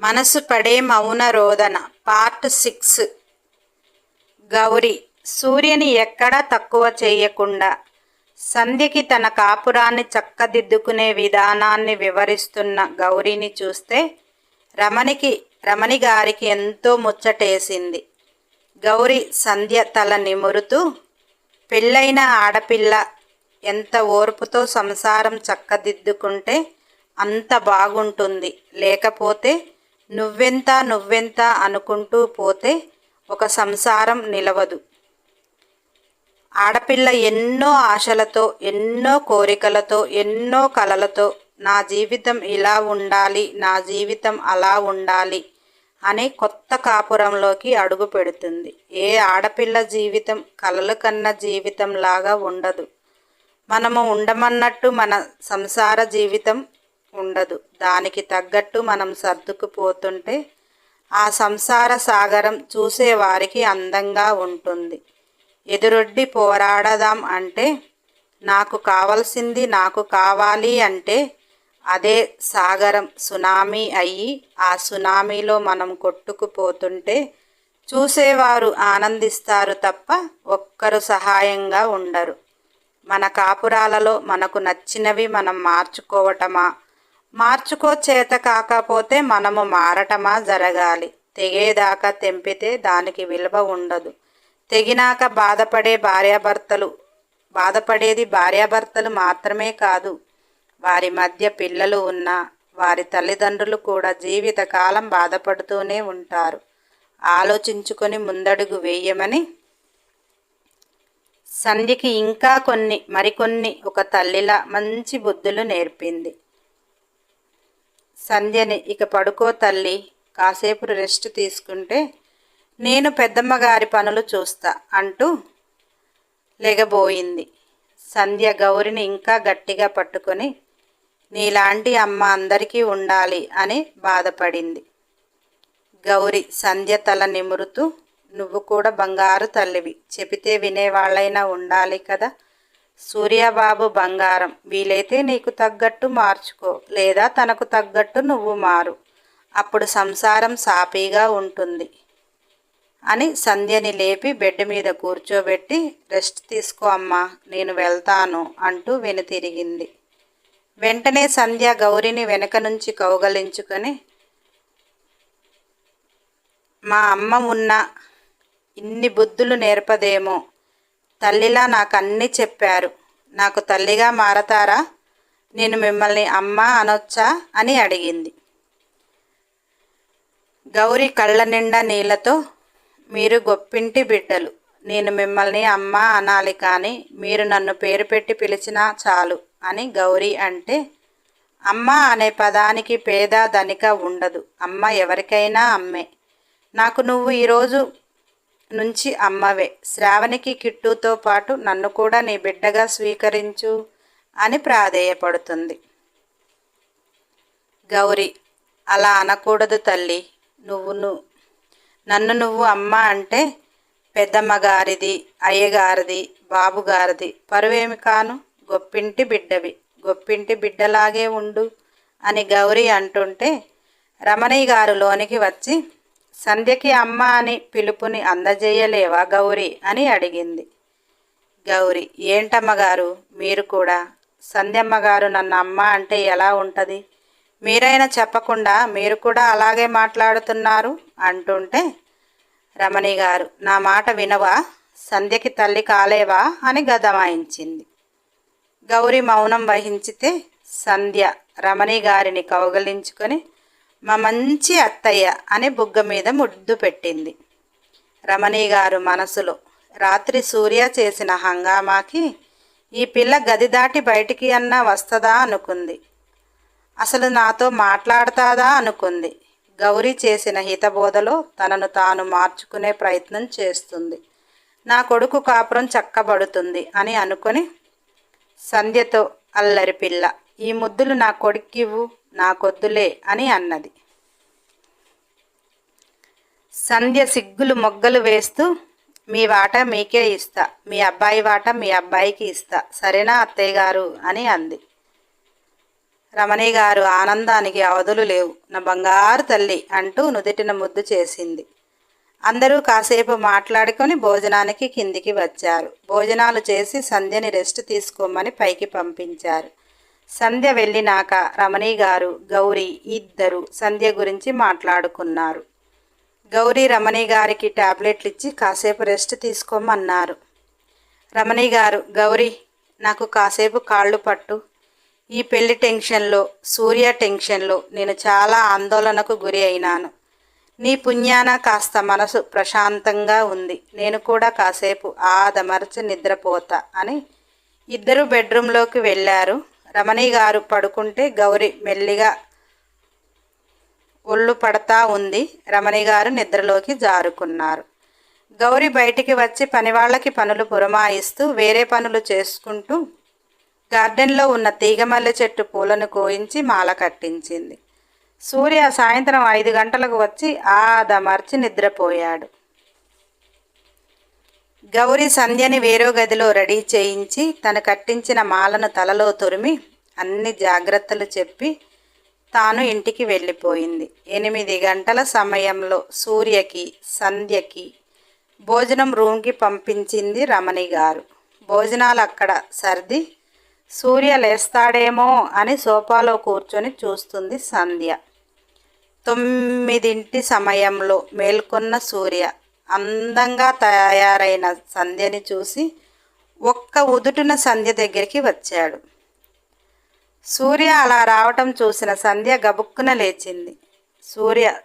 మనసు పడే మౌన రోదన పార్ట్ సిక్స్. గౌరి సూర్యుని ఎక్కడా తక్కువ చేయకుండా సంధ్యకి తన కాపురాన్ని చక్కదిద్దుకునే విధానాన్ని వివరిస్తున్న గౌరిని చూస్తే రమణికి రమణి గారికి ఎంతో ముచ్చటేసింది. గౌరి సంధ్య తల నిమురుతూ పెళ్ళైన ఆడపిల్ల ఎంత ఓర్పుతో సంసారం చక్కదిద్దుకుంటే అంత బాగుంటుంది లేకపోతే నువ్వెంత నువ్వెంత అనుకుంటూ పోతే ఒక సంసారం నిలవదు. ఆడపిల్ల ఎన్నో ఆశలతో ఎన్నో కోరికలతో ఎన్నో కలలతో నా జీవితం ఇలా ఉండాలి నా జీవితం అలా ఉండాలి అనే కొత్త కాపురంలోకి అడుగు పెడుతుంది. ఏ ఆడపిల్ల జీవితం కలలు కన్న జీవితం లాగా ఉండదు. మనము ఉండమన్నట్టు మన సంసార జీవితం ఉండదు. దానికి తగ్గట్టు మనం సర్దుకుపోతుంటే ఆ సంసార సాగరం చూసేవారికి అందంగా ఉంటుంది. ఎదురొడ్డి పోరాడదాం అంటే నాకు కావలసింది నాకు కావాలి అంటే అదే సాగరం సునామీ అయ్యి ఆ సునామీలో మనం కొట్టుకుపోతుంటే చూసేవారు ఆనందిస్తారు తప్ప ఒక్కరు సహాయంగా ఉండరు. మన కాపురాలలో మనకు నచ్చినవి మనం మార్చుకోవటమా? మార్చుకో చేత కాకపోతే మనము మారటమా జరగాలి. తెగేదాకా తెంపితే దానికి విలువ ఉండదు. తెగినాక బాధపడే భార్యాభర్తలు బాధపడేది భార్యాభర్తలు మాత్రమే కాదు. వారి మధ్య పిల్లలు ఉన్నా వారి తల్లిదండ్రులు కూడా జీవితకాలం బాధపడుతూనే ఉంటారు. ఆలోచించుకొని ముందడుగు వేయమని సంధ్యకి ఇంకా కొన్ని మరికొన్ని ఒక తల్లిలా మంచి బుద్ధులు నేర్పింది. సంధ్యని ఇక పడుకో తల్లి కాసేపు రెస్ట్ తీసుకుంటే నేను పెద్దమ్మ గారి పనులు చూస్తా అంటూ లెగబోయింది. సంధ్య గౌరిని ఇంకా గట్టిగా పట్టుకొని నీలాంటి అమ్మ అందరికీ ఉండాలి అని బాధపడింది. గౌరి సంధ్య తల నిమురుతూ నువ్వు కూడా బంగారు తల్లివి చెబితే వినేవాళ్ళైనా ఉండాలి కదా సూర్యబాబు బంగారం వీలైతే నీకు తగ్గట్టు మార్చుకో లేదా తనకు తగ్గట్టు నువ్వు మారు. అప్పుడు సంసారం సాపీగా ఉంటుంది. అని సంధ్యని లేపి బెడ్ మీద కూర్చోబెట్టి రెస్ట్ తీసుకో అమ్మా నేను వెళ్తాను అంటూ వెనుతిరిగింది వెంటనే సంధ్య గౌరిని వెనక నుంచి కౌగలించుకొని మా అమ్మ ఉన్న ఇన్ని బుద్ధులు నేర్పదేమో తల్లిలా నాకు అన్నీ చెప్పారు. నాకు తల్లిగా మారతారా? నేను మిమ్మల్ని అమ్మ అనొచ్చా? అని అడిగింది. గౌరి కళ్ళ నిండా నీళ్ళతో మీరు గొప్పింటి బిడ్డలు. నేను మిమ్మల్ని అమ్మ అనాలి కానీ మీరు నన్ను పేరు పెట్టి పిలిచినా చాలు అని గౌరీ అంటే అమ్మ అనే పదానికి పేద ధనిక ఉండదు. అమ్మ ఎవరికైనా అమ్మే. నాకు నువ్వు ఈరోజు నుంచి అమ్మవే. శ్రావణికి కిట్టుతో పాటు నన్ను కూడా నీ బిడ్డగా స్వీకరించు అని ప్రాధేయపడుతుంది. గౌరీ అలా అనకూడదు తల్లి. నువ్వు నన్ను నువ్వు అమ్మ అంటే పెద్దమ్మగారిది అయ్యగారిది బాబుగారిది పరువేమి కాను? గొప్పింటి బిడ్డవి. గొప్పింటి బిడ్డలాగే ఉండు అని గౌరీ అంటుంటే రమణయ్య గారు లోనికి వచ్చి సంధ్యకి అమ్మ అని పిలుపుని అందజేయలేవా గౌరీ అని అడిగింది. గౌరీ ఏంటమ్మగారు? మీరు కూడా? సంధ్యమ్మ గారు నన్ను అమ్మ అంటే ఎలా ఉంటుంది? మీరైనా చెప్పకుండా మీరు కూడా అలాగే మాట్లాడుతున్నారు అంటుంటే రమణి గారు నా మాట వినవా? సంధ్యకి తల్లి కాలేవా? అని గదమాయించింది. గౌరి మౌనం వహించితే సంధ్య రమణి గారిని కౌగలించుకొని మా మంచి అత్తయ్య అని బుగ్గ మీద ముద్దు పెట్టింది. రమణి గారు మనసులో రాత్రి సూర్య చేసిన హంగామాకి ఈ పిల్ల గది దాటి బయటికి అన్నా వస్తుందా అనుకుంది. అసలు నాతో మాట్లాడతాదా అనుకుంది. గౌరీ చేసిన హితబోధలో తనను తాను మార్చుకునే ప్రయత్నం చేస్తుంది. నా కొడుకు కాపురం చక్కబడుతుంది అని అనుకొని సంధ్యతో అల్లరి పిల్ల ఈ ముద్దులు నా కొడుక్కివ్వు నాకొద్దులే అని అన్నది. సంధ్య సిగ్గులు మొగ్గలు వేస్తూ మీ వాటా మీకే ఇస్తా మీ అబ్బాయి వాటా మీ అబ్బాయికి ఇస్తా సరేనా అత్తయ్య గారు? అని అంది. రమణి గారు ఆనందానికి అవధులు లేవు నా బంగారు తల్లి అంటూ నుదుటిన ముద్దు చేసింది. అందరూ కాసేపు మాట్లాడుకొని భోజనానికి కిందికి వచ్చారు. భోజనాలు చేసి సంధ్యని రెస్ట్ తీసుకోమని పైకి పంపించారు. సంధ్య వెళ్ళినాక రమణి గారు గౌరీ ఇద్దరు సంధ్య గురించి మాట్లాడుకున్నారు. గౌరీ రమణి గారికి టాబ్లెట్లు ఇచ్చి కాసేపు రెస్ట్ తీసుకోమన్నారు. రమణి గారు గౌరీ నాకు కాసేపు కాళ్ళు పట్టు. ఈ పెళ్ళి టెన్షన్లో సూర్య టెన్షన్లో నేను చాలా ఆందోళనకు గురి అయినాను. నీ పుణ్యాన కాస్త మనసు ప్రశాంతంగా ఉంది. నేను కూడా కాసేపు ఆదమరచి నిద్రపోతా అని ఇద్దరు బెడ్రూమ్లోకి వెళ్ళారు. రమణి గారు పడుకుంటే గౌరి మెల్లిగా ఒళ్ళు పడతా ఉంది. రమణి గారు నిద్రలోకి జారుకున్నారు. గౌరి బయటికి వచ్చి పనివాళ్ళకి పనులు పురమాయిస్తూ వేరే పనులు చేసుకుంటూ గార్డెన్లో ఉన్న తీగమల్లె చెట్టు పూలను కోయించి మాల కట్టించింది. సూర్య సాయంత్రం ఐదు గంటలకు వచ్చి ఆదమర్చి నిద్రపోయాడు. గౌరి సంధ్యని వేరో గదిలో రెడీ చేయించి తను కట్టించిన మాలను తలలో తొరిమి అన్ని జాగ్రత్తలు చెప్పి తాను ఇంటికి వెళ్ళిపోయింది. ఎనిమిది గంటల సమయంలో సూర్యకి సంధ్యకి భోజనం రూమ్కి పంపించింది రమణి గారు. భోజనాలు అక్కడ సర్ది సూర్య లేస్తాడేమో అని సోఫాలో కూర్చొని చూస్తుంది సంధ్య. తొమ్మిదింటి సమయంలో మేల్కొన్న సూర్య అందంగా తయారైన సంధ్యని చూసి ఒక్క ఉదుటున సంధ్య దగ్గరికి వచ్చాడు. సూర్య అలా రావటం చూసిన సంధ్య గబుక్కున లేచింది. సూర్య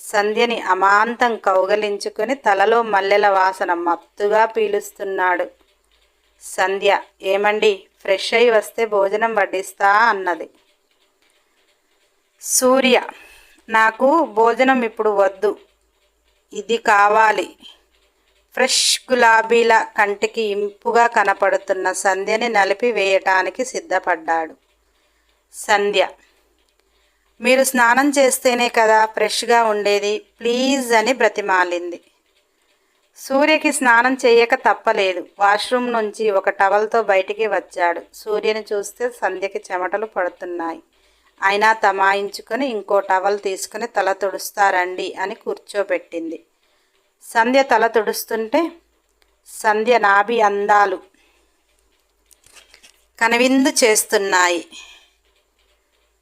సంధ్యని అమాంతం కౌగలించుకొని తలలో మల్లెల వాసన మత్తుగా పీలుస్తున్నాడు. సంధ్య ఏమండి ఫ్రెష్ అయి వస్తే భోజనం వడ్డిస్తా అన్నది. సూర్య నాకు భోజనం ఇప్పుడు వద్దు. ఇది కావాలి. ఫ్రెష్ గులాబీల కంటికి ఇంపుగా కనపడుతున్న సంధ్యని నలిపి వేయటానికి సిద్ధపడ్డాడు. సంధ్య మీరు స్నానం చేస్తేనే కదా ఫ్రెష్గా ఉండేది ప్లీజ్ అని బ్రతిమాలింది. సూర్యకి స్నానం చేయక తప్పలేదు. వాష్రూమ్ నుంచి ఒక టవల్తో బయటికి వచ్చాడు. సూర్యని చూస్తే సంధ్యకి చెమటలు పడుతున్నాయి. అయినా తమాయించుకొని ఇంకో టవల్ తీసుకుని తల తుడుస్తారండి అని కూర్చోబెట్టింది. సంధ్య తల తుడుస్తుంటే సంధ్య నాభి అందాలు కనువిందు చేస్తున్నాయి.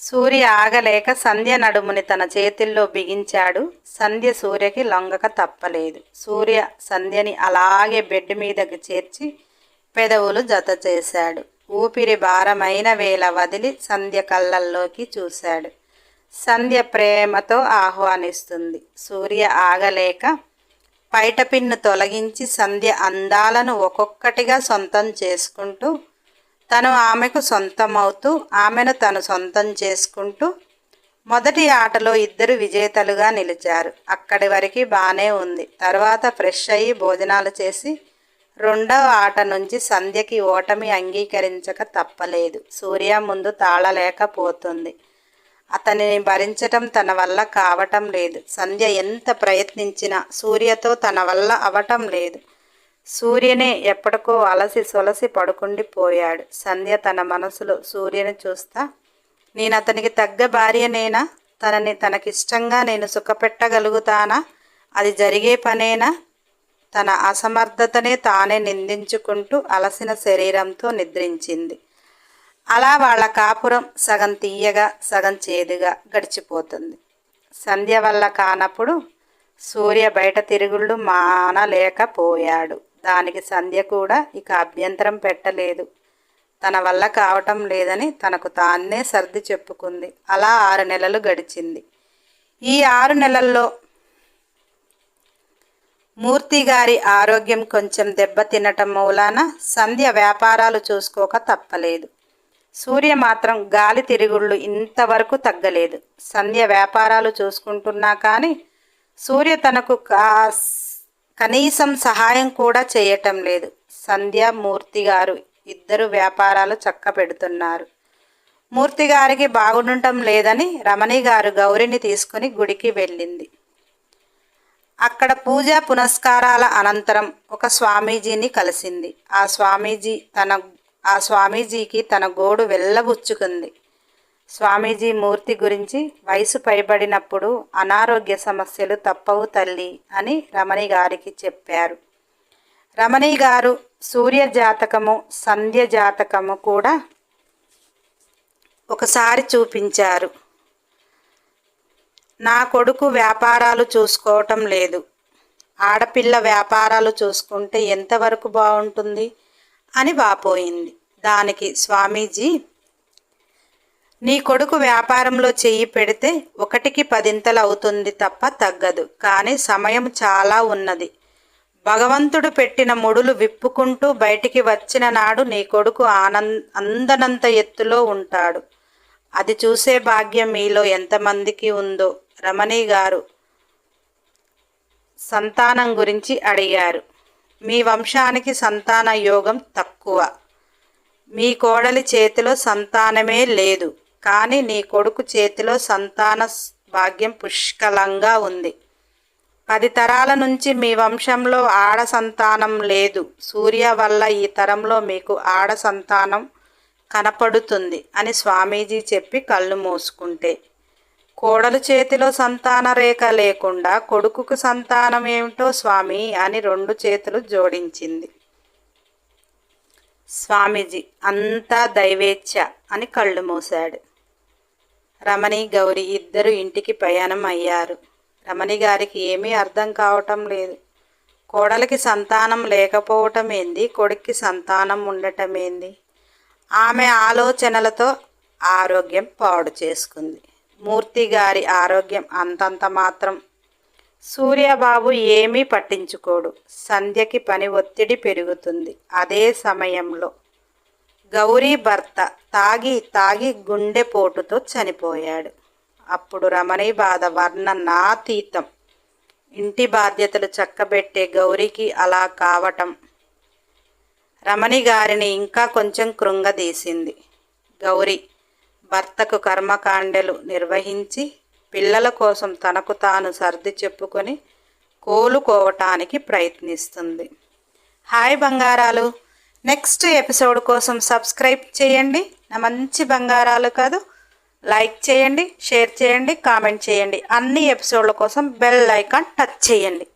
సూర్య ఆగలేక సంధ్య నడుముని తన చేతుల్లో బిగించాడు. సంధ్య సూర్యకి లొంగక తప్పలేదు. సూర్య సంధ్యని అలాగే బెడ్ మీదకి చేర్చి పెదవులు జత చేశాడు. ఊపిరి భారమైన వేళ వదిలి సంధ్య కళ్ళల్లోకి చూశాడు. సంధ్య ప్రేమతో ఆహ్వానిస్తుంది. సూర్య ఆగలేక పైట పిన్ను తొలగించి సంధ్య అందాలను ఒక్కొక్కటిగా సొంతం చేసుకుంటూ తను ఆమెకు సొంతమవుతూ ఆమెను తను సొంతం చేసుకుంటూ మొదటి ఆటలో ఇద్దరు విజేతలుగా నిలిచారు. అక్కడి వరకు బాగానే ఉంది. తర్వాత ఫ్రెష్ అయ్యి భోజనాలు చేసి రెండవ ఆట నుంచి సంధ్యకి ఓటమి అంగీకరించక తప్పలేదు. సూర్య ముందు తాళలేకపోతుంది. అతనిని భరించటం తన వల్ల కావటం లేదు. సంధ్య ఎంత ప్రయత్నించినా సూర్యతో తన వల్ల అవటం లేదు. సూర్యనే ఎప్పటికో అలసి సొలసి పడుకుండిపోయాడు సంధ్య తన మనసులో సూర్యని చూస్తా నేను అతనికి తగ్గ భార్యనేనా? తనని తనకిష్టంగా నేను సుఖపెట్టగలుగుతానా? అది జరిగే పనేనా? తన అసమర్థతనే తానే నిందించుకుంటూ అలసిన శరీరంతో నిద్రించింది. అలా వాళ్ళ కాపురం సగం తీయగా సగం చేదుగా గడిచిపోతుంది. సంధ్య వల్ల కానప్పుడు సూర్య బయట తిరుగుళ్ళు మానలేకపోయాడు. దానికి సంధ్య కూడా ఇక అభ్యంతరం పెట్టలేదు. తన వల్ల కావటం లేదని తనకు తాన్నే సర్ది చెప్పుకుంది. అలా ఆరు నెలలు గడిచింది. ఈ ఆరు నెలల్లో మూర్తి గారి ఆరోగ్యం కొంచెం దెబ్బతినటం మూలాన సంధ్య వ్యాపారాలు చూసుకోక తప్పలేదు. సూర్య మాత్రం గాలి తిరుగుళ్ళు ఇంతవరకు తగ్గలేదు. సంధ్య వ్యాపారాలు చూసుకుంటున్నా కానీ సూర్య తనకు కాస్ కనీసం సహాయం కూడా చేయటం లేదు. సంధ్య మూర్తి గారు ఇద్దరు వ్యాపారాలు చక్క పెడుతున్నారు మూర్తి గారికి బాగుండటం లేదని రమణి గారు గౌరిని తీసుకుని గుడికి వెళ్ళింది. అక్కడ పూజ పునస్కారాల అనంతరం ఒక స్వామీజీని కలిసింది. ఆ స్వామీజీ తన ఆ స్వామీజీకి తన గోడు వెళ్ళబుచ్చుకుంది. స్వామీజీ మూర్తి గురించి వయసు పైబడినప్పుడు అనారోగ్య సమస్యలు తప్పవు తల్లి అని రమణి గారికి చెప్పారు. రమణి గారు సూర్య జాతకము సంధ్య జాతకము కూడా ఒకసారి చూపించారు. నా కొడుకు వ్యాపారాలు చూసుకోవటం లేదు. ఆడపిల్ల వ్యాపారాలు చూసుకుంటే ఎంతవరకు బాగుంటుంది? అని వాపోయింది. దానికి స్వామీజీ నీ కొడుకు వ్యాపారంలో చెయ్యి పెడితే ఒకటికి పదింతలు అవుతుంది తప్ప తగ్గదు. కానీ సమయం చాలా ఉన్నది. భగవంతుడు పెట్టిన ముడులు విప్పుకుంటూ బయటికి వచ్చిన నాడు నీ కొడుకు ఆనంద అందనంత ఎత్తులో ఉంటాడు. అది చూసే భాగ్యం మీలో ఎంతమందికి ఉందో. రమణి గారు సంతానం గురించి అడిగారు. మీ వంశానికి సంతాన యోగం తక్కువ. మీ కోడలి చేతిలో సంతానమే లేదు. కానీ నీ కొడుకు చేతిలో సంతాన భాగ్యం పుష్కలంగా ఉంది. పది తరాల నుంచి మీ వంశంలో ఆడ సంతానం లేదు. సూర్య వల్ల ఈ తరంలో మీకు ఆడ సంతానం కనపడుతుంది అని స్వామీజీ చెప్పి కళ్ళు మూసుకుంటే. కోడలు చేతిలో సంతాన రేఖ లేకుండా కొడుకుకు సంతానం ఏమిటో స్వామి అని రెండు చేతులు జోడించింది. స్వామీజీ అంతా దైవేచ్ఛ అని కళ్ళు మూశాడు. రమణి గౌరి ఇద్దరు ఇంటికి ప్రయాణం అయ్యారు. రమణి గారికి ఏమీ అర్థం కావటం లేదు. కోడలికి సంతానం లేకపోవటం ఏంది? కొడుక్కి సంతానం ఉండటం ఏంది? ఆమె ఆలోచనలతో ఆరోగ్యం పాడు చేసుకుంది. మూర్తి గారి ఆరోగ్యం అంతంత మాత్రం. సూర్యబాబు ఏమీ పట్టించుకోడు. సంధ్యకి పని ఒత్తిడి పెరుగుతుంది. అదే సమయంలో గౌరీ భర్త తాగి తాగి గుండెపోటుతో చనిపోయాడు. అప్పుడు రమణి బాధ వర్ణనాతీతం. ఇంటి బాధ్యతలు చక్కబెట్టే గౌరికి అలా కావటం రమణి గారిని ఇంకా కొంచెం కృంగదీసింది. గౌరీ భర్తకు కర్మకాండలు నిర్వహించి పిల్లల కోసం తనకు తాను సర్ది చెప్పుకొని కోలుకోవటానికి ప్రయత్నిస్తుంది. హాయ్ బంగారాలు. నెక్స్ట్ ఎపిసోడ్ కోసం సబ్స్క్రైబ్ చేయండి. నా మంచి బంగారాలు కాదు. లైక్ చేయండి షేర్ చేయండి కామెంట్ చేయండి. అన్ని ఎపిసోడ్ల కోసం బెల్ ఐకాన్ టచ్ చేయండి.